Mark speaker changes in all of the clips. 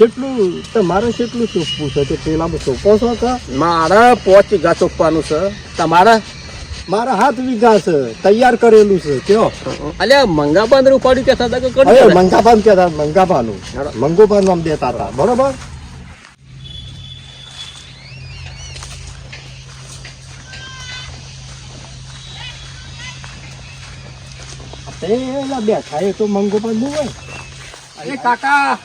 Speaker 1: કેટલું તમારે કેટલું ચોપવું છે તે પેલામાં ચોપો છો કા
Speaker 2: મારે પોચ વીઘા ચોપવાનું છે તમારે?
Speaker 1: મારા હાથ વીઘા છે તૈયાર કરેલું છે કયો?
Speaker 2: અલે મંગા બાંધ ઉપાડ્યું કે થતા કે
Speaker 1: હવે
Speaker 2: કરી
Speaker 1: મંગાપાન કહેતા મંગાપાનું. મંગોપાન નામ દેતા હતા બરોબર? પેલા બેઠા એ તો મંગોપાનનું હોય.
Speaker 2: અરે કાકા!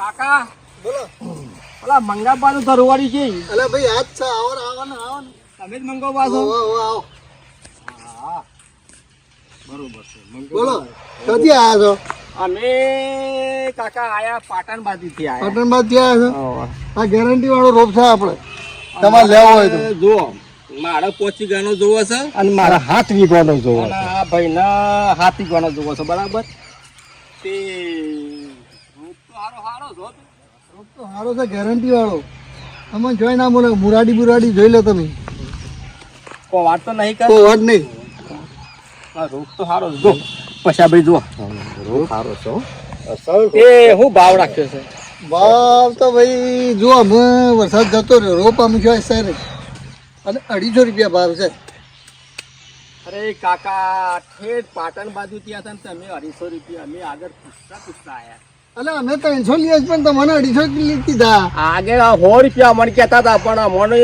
Speaker 2: કાકા.
Speaker 3: બોલો.
Speaker 2: ઓલા મંગા બાંદર ધરવાડી છે.
Speaker 3: અલે ભાઈ આજ છે આવો ને આવો ને આવો ને
Speaker 2: તમે જ
Speaker 3: આવો, આવો.
Speaker 1: બરોબર છે
Speaker 3: બોલો ક્યાંથી આવ્યા છો?
Speaker 2: અમે કાકા આયા પાટણ બાજુ થી આયા
Speaker 3: આવ્યા છો આ ગેરંટી વાળો રોપ છે આપણે. તમારે લેવો હોય તો.
Speaker 2: જુઓ. મારે પોચી ગાનો જોવો છે.
Speaker 1: અને મારા હાથ વીગવાનો જોવો
Speaker 2: અને આ ભાઈના હાથી ગાનો જોવો છે બરાબર? તે રૂપ તો હારો હારો જ હોત.
Speaker 3: રોપ તો સારો છે ગેરંટી વાળો. તમે જોઈ ના બોલે મુરાડી બુરાડી જોઈ લો તમે.
Speaker 2: કોઈ વાત તો નહીં કર.
Speaker 3: કોઈ વાત નહીં.
Speaker 2: આ રૂપ તો હારો જો પછી ભાઈ જુઓ.
Speaker 1: સારો છો
Speaker 2: એ હું ભાવ રાખ્યો છે?
Speaker 3: ભાવ તો ભાઈ જુઓ અમે વરસાદ જતો રહ્યો રોપ અમે જોઈ સર અને અઢીસો રૂપિયા ભાવ છે.
Speaker 2: અરે કાકા ઠેઠ પાટણ બાજુ ત્યાં હતા ને તમે અઢીસો રૂપિયા અમે આગળ પૂછતા પૂછતા આયા.
Speaker 3: એટલે અમે ત્રણસો જ પણ તમને અઢીસો લીધા
Speaker 2: આગળ આ સો રૂપિયા મને કહેતા હતા પણ મને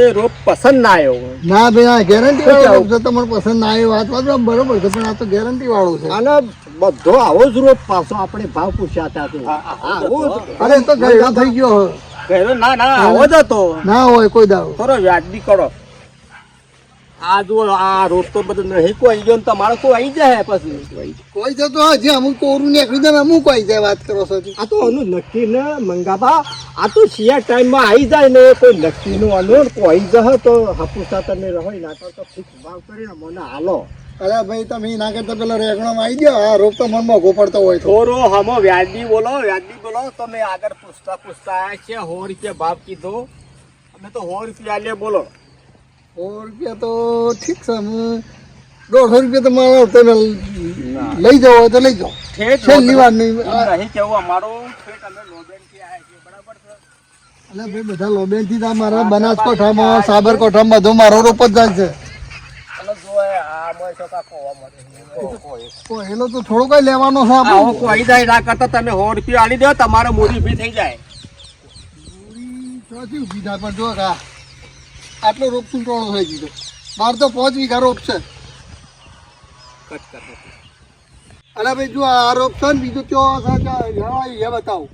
Speaker 2: પસંદ ના આવ્યો.
Speaker 3: ના ભાઈ આ ગેરંટી વાળો છે તમને પસંદ ના આવ્યો. વાત વાત બરોબર છે પણ આ તો ગેરંટી વાળો છે.
Speaker 1: અને બધો આવો જ રોપ પાછો આપણે ભાવ પૂછ્યા હતા તે.
Speaker 3: અરે તો ગયડો થઈ ગયો. હવે.
Speaker 2: ના ના આવો જ હતો.
Speaker 3: ના હોય કોઈ દાવો
Speaker 2: થોડો વ્યાજબી કરો. આ જો આ રોપ તો બધું નહીં કોઈ ગયો ને તમારે કોઈ આવી જાય પછી.
Speaker 3: કોઈ જતો હજી અમુક કોરું નીકળી જાય અમુક આવી જાય વાત કરો છો.
Speaker 1: આ તો આનું નક્કી ને મંગાબા આ તો શિયા ટાઈમમાં આવી જાય ને કોઈ નક્કી નું આનું કોઈ જહ તો હાપુસા તમે રહો ના તો ફિક્સ ભાવ કરીને મને હાલો.
Speaker 3: અરે ભાઈ તમે ના કરતા પેલા રેગણામાં આવી ગયો? આ રોગ તો મન મોઘો પડતો હોય
Speaker 2: થોડો હમો વ્યાજબી બોલો વ્યાજબી બોલો તમે આગળ પૂછતા પૂછતા આયા છે હો રૂપિયા ભાવ કીધો. અમે તો સો રૂપિયા લે બોલો.
Speaker 3: સો રૂપિયા તો ઠીક છે અમે દોઢસો રૂપિયા તમારે તમે લઈ જાઓ તો લઈ જાઓ છેલ્લી વાર નહીં
Speaker 2: નહીં કેવું અમારું ઠેઠ અમે લોબેનથી આયા છીએ બરાબર છે
Speaker 3: અલે ભાઈ બધા લોબેનથી મારા બનાસકાંઠામાં સાબરકાંઠામાં બધો મારો રોપ જ જાય છે કોહેલો તો થોડો કઈ લેવાનો છે આપણે
Speaker 2: કોઈ જાય ના કરતા તમે સો રૂપિયા આલી દો તમારો મૂડી ઊભી થઈ જાય
Speaker 3: મૂડી ચોથી ઊભી થાય પણ જો આ આટલો રોપ ચૂંટવાનો થઈ ગયો. મારે તો પાંચ વીઘા રોપ છે. અને ભાઈ જો આ રોપ છે ને બીજું છે બતાવો.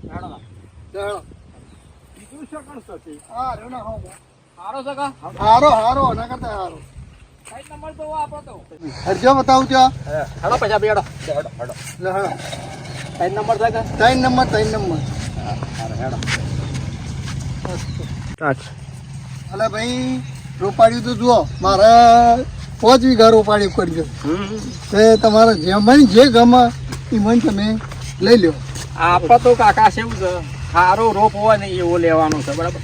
Speaker 2: બતાવું થશે
Speaker 3: હા હા.
Speaker 2: સારો છે કા?
Speaker 3: હારો હારો ના કરતા હારો.
Speaker 2: સાઈડ નંબર તો આપો તો.
Speaker 3: હરજો બતાવું ત્યાં.
Speaker 2: હેડો પૈસા બે હેડો. હેડો હેડો. નંબર છે
Speaker 3: ત્રણ નંબર ત્રણ નંબર. અલે ભાઈ રોપાડ્યું તો જુઓ મારે પાંચ વીઘા રોપાડ્યું કરજો તે તમારે જે મને જે ગમે એ મને તમે લઈ લો
Speaker 2: આપો તો કાકા છે એવું છે. સારો રોપ હોય ને એવો લેવાનો છે બરાબર?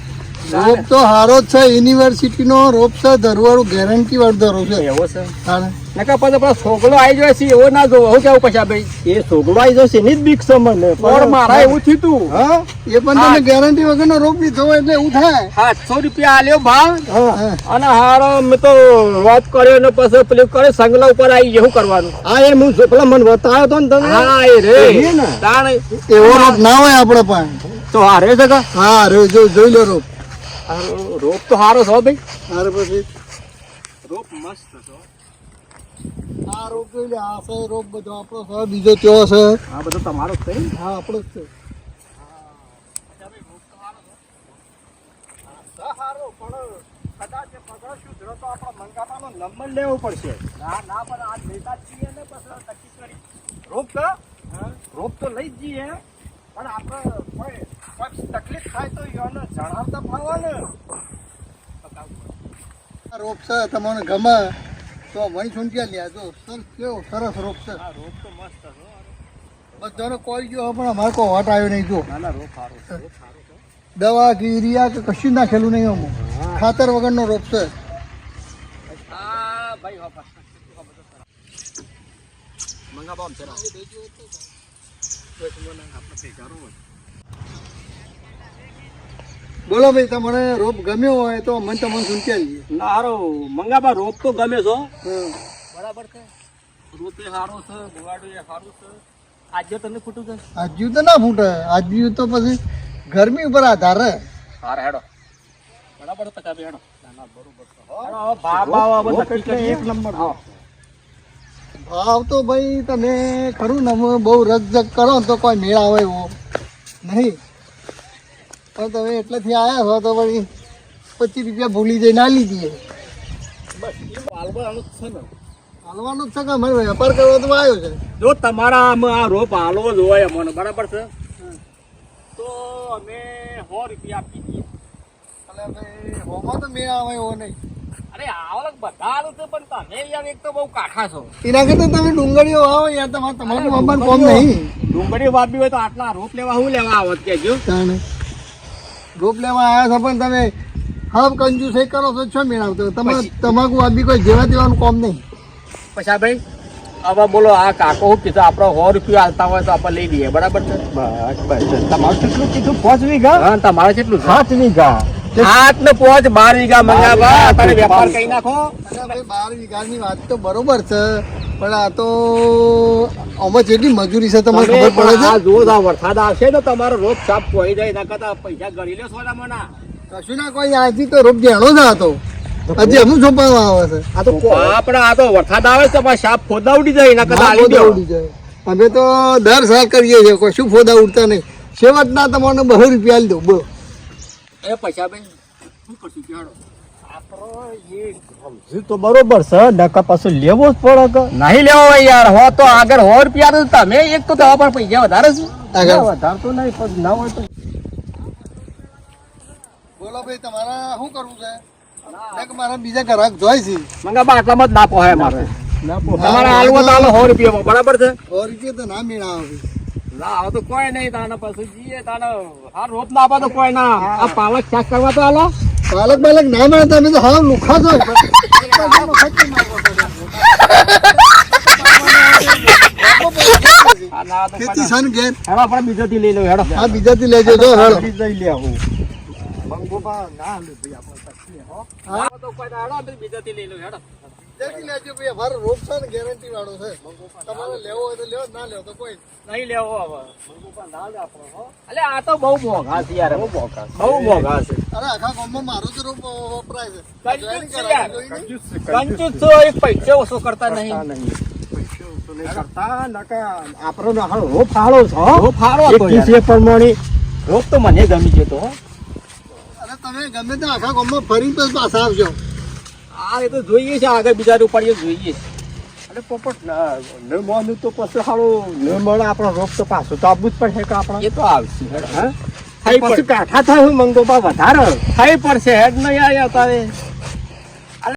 Speaker 3: રોપ તો હારો જ છે યુનિવર્સિટીનો રોપ છે ધરવાળું ગેરંટી વાળો ધરો છે.
Speaker 2: એવો છે. નકા પછી પેલો છોકરો આવી જાય છે એવો ના જોવો. હું કેવું પછી ભાઈ?
Speaker 1: એ છોકરો આવી જશે એની જ બીક મને.
Speaker 2: પણ મારા એવું થયું તું.
Speaker 1: હા?
Speaker 3: એ પણ તમે ગેરંટી વગરનો રોપ લીધો હોય એટલે એવું થાય.
Speaker 2: સાતસો રૂપિયા આલ્યો ભાવ.
Speaker 3: હા.
Speaker 2: અને હારો મેં તો વાત કર્યો ને પછી પેલું કરે સંગલા ઉપર આવી ગયું શું કરવાનું?
Speaker 1: હા એ હું પેલા મને બતાવ્યો તો ને તમે?
Speaker 2: હા એ રે. તાણ.
Speaker 3: એવો રોપ ના હોય આપણે પણ
Speaker 2: તો હારે છે કા?
Speaker 3: હા રે જો જોઈ લો રોપ.
Speaker 2: હારો- રોપ તો હારો છો ભાઈ.
Speaker 3: હારો પછી.
Speaker 2: રોપ મસ્ત છો
Speaker 3: આ રોગ જોઈ લે આ છે રોગ બધો આપણો છે બીજો કયો છે.
Speaker 2: આ બધો તમારો જ છે
Speaker 3: હા આપણો જ છે.
Speaker 2: નંબર લેવો પડશે. ના ના પણ આજ લેતા જ છીએ ને પછી નક્કી કરી. રોપ તો રોગ તો લઈ જ જઈએ. પણ આપણે કોઈ તકલીફ થાય તો યોને જણાવતા ફાવા ને.
Speaker 3: આ છે તમને ગમે. તો વહી સુંટિયા લ્યા જો. સર કેવો સરસ રોપ છે.
Speaker 2: આ રોપ તો મસ્ત છે
Speaker 3: બધાનો કોઈ ગયો પણ અમારે કોઈ વાટ આવ્યો નહીં જો.
Speaker 2: ના ના રોપ સારો
Speaker 3: દવા કે યુરિયા કે કશું નાખેલું નહીં અમુક. ખાતર વગરનો રોપ છે.
Speaker 2: આ ભાઈ વાપસ. મંગાવો આમ છે
Speaker 3: બોલો ભાઈ તમને રોપ ગમ્યો હોય તો મને તમને સુનતા લઈએ
Speaker 2: ના હારો મંગાબા રોપ તો ગમે છો.
Speaker 3: હા.
Speaker 2: બરાબર છે. રોપે સારો છે બગાડું એ સારું છે. આજે તને ફૂટું છે?
Speaker 3: આજ્યું તો ના ફૂટે. આજ્યું તો પછી ગરમી ઉપર આધાર હે.
Speaker 2: હારે હેડો. બરાબર કાબી ના બરોબર.
Speaker 1: એક નંબર.
Speaker 2: હા.
Speaker 3: ભાવ તો ભાઈ તમે ખરું ને બહુ રકઝક કરો ને તો કોઈ મેળા આવે એવો નહીં. પણ તમે એટલેથી આવ્યા છો તો વળી પચીસ રૂપિયા ભૂલી જઈ
Speaker 2: ના લીધી હાલવાનું જ છે ને.
Speaker 3: હાલવાનું જ છે કે અમારે વેપાર કરવો તો આવ્યો છે?
Speaker 2: જો તમારા આમાં આ રોપ હાલવો જ હોય અમને બરાબર છે? તો અમે સો રૂપિયા આપી દઈએ.
Speaker 3: એટલે ભાઈ હોમાં તો મેળ આવે એવો નહીં.
Speaker 2: અરે આવક બધા છે પણ તમે યાર એક તો બહુ કાઠા છો.
Speaker 3: એના કરતા તમે ડુંગળીઓ આવો યાર તમારે તમારું બાબાનું કોમ નહીં.
Speaker 2: ડુંગળી વાપી હોય તો આટલા રોપ લેવા હું લેવા આવો કેજો
Speaker 3: રોપ લેવા આવ્યા છો પણ તમે હબ કંજુસ કરો છો છો મેળ આવતો તમારે તમાકુ આબી કોઈ જેવા દેવાનું કોમ નહીં.
Speaker 2: પછા ભાઈ હવે બોલો આ કાકો હું કીધું આપણે સો રૂપિયા હાલતા હોય તો આપણે લઈ લઈએ બરાબર છે?
Speaker 1: બસ બસ તમારું કેટલું કીધું? પાંચ વીઘા?
Speaker 2: હા તમારે કેટલું
Speaker 1: સાત વીઘા.
Speaker 2: આઠ ને પોચ બાર વીઘા મંગાવા તારે વેપાર. કરી નાખો.
Speaker 3: બાર વીઘા ની વાત તો બરોબર છે પણ આ તો આમાં જેટલી મજૂરી છે તમને ખબર પડે છે?
Speaker 2: જો આ વરસાદ આવશે ને તમારો રોગ સાફ કોઈ જાય એના કરતા પૈસા ગણી લેશો ને મના
Speaker 3: કશું ના કોઈ આજથી તો રોપ જેણો જ હતો. હજી અમુક સોંપવામાં આવે છે.
Speaker 1: આ તો
Speaker 2: આપણે આ તો વરસાદ આવે છે તમારે સાપ ફોદા ઉડી જાય એના કરતા
Speaker 3: ઉડી જાય. અમે તો દર સાલ કરીએ છીએ કોઈ શું ફોદા ઉડતા નહીં. છેવટના તમારે બહુ રૂપિયા લીધો બોલો.
Speaker 2: એ પૈસા ભાઈ શું કરશું કહેવાડો
Speaker 1: તો બરોબર છે નકર પાછું લેવો જ પડે કે?
Speaker 2: નહીં લેવો હોય યાર હો તો આગળ સો રૂપિયા તો તમે એક તો દવા પર પૈસા વધારે છે.
Speaker 3: આગળ.
Speaker 1: ના, નહીં પણ ના હોય તો
Speaker 3: બોલો ભાઈ તમારે શું કરવું છે? મારા બીજા ગ્રાહક જોઈ છે.
Speaker 2: મંગાબા આટલામાં જ ના પોહાય મારે. તમારે હાલવો તો હાલો સો રૂપિયામાં બરાબર છે?
Speaker 3: સો રૂપિયા તો ના મેળા આવે
Speaker 2: હવે તો કોઈ નહીં તાને પછી જઈએ તાને. હા રોપ ના આપે તો કોઈ ના. આ પાલક શાક કરવા તો હાલો.
Speaker 3: પાલક બાલક ના મળે તમે તો હા લુખા છો.
Speaker 2: બીજોથી લઈ લો હેડો.
Speaker 3: લેજો
Speaker 1: ભાઈ
Speaker 3: અમારો રોપ છે ને ગેરંટી વાળો છે. તમારે લેવો હોય તો લેવો ના લેવો તો કોઈ
Speaker 2: નહીં લેવો હવે. અલે આ તો બહુ મોઘા છે યાર બહુ મોંઘા બહુ મોઘા છે.
Speaker 3: અરે આખા ગામમાં મારો જ રોપ વપરાય છે.
Speaker 2: કંજૂસ છે એક પૈસે ઓછો કરતા નહીં.
Speaker 1: નહીં. પૈસો તો કરતા, નકર આપણો રોપ હાલો છે,
Speaker 2: યાર.
Speaker 1: પ્રમાણે.
Speaker 2: રોપ તો મને ગમી જતો તો. હો.
Speaker 3: અરે તમે ગમે તે આખા ગામમાં ફરી પાછા આવજો.
Speaker 2: આ એ તો જોઈએ છે આગળ બીજા ઉપાડીએ જોઈએ છે.
Speaker 1: અરે પોપટ ના માનું તો પછી સારું ન મળે આપણો રોગ તો પાછો તો આપવું જ પડશે કે આપણે.
Speaker 2: એ તો આવશે.
Speaker 1: હા? પછી કાઠા થાય મંગોબા વધારે.
Speaker 2: થઈ પડશે. હેડ નહીં આવ્યા તારે.